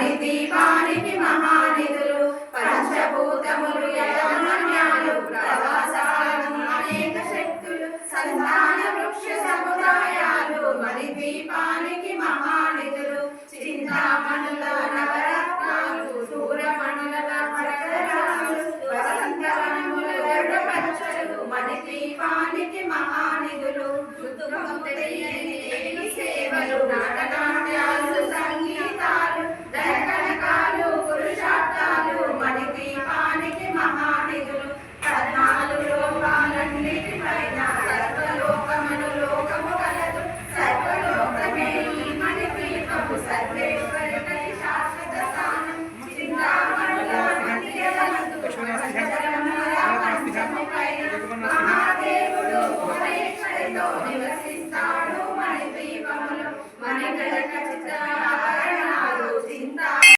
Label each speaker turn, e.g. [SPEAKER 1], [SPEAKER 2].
[SPEAKER 1] మరి దీపానికి మహానిధులు పంచభూతములు యజమాన్యాలు ప్రవాసాలు అనేక శక్తులు సంతాన వృక్ష సముదాయాలు మరి దీపానికి మహానిధులు చింతామణుల నవరత్నాలు సూరమణుల పరగరాలు వసంతవనముల గరుడ మరి దీపానికి మహానిధులు సేవలు నాటక మహాదేవుడు నివసిస్తాడు. మన దీపములు మన గడక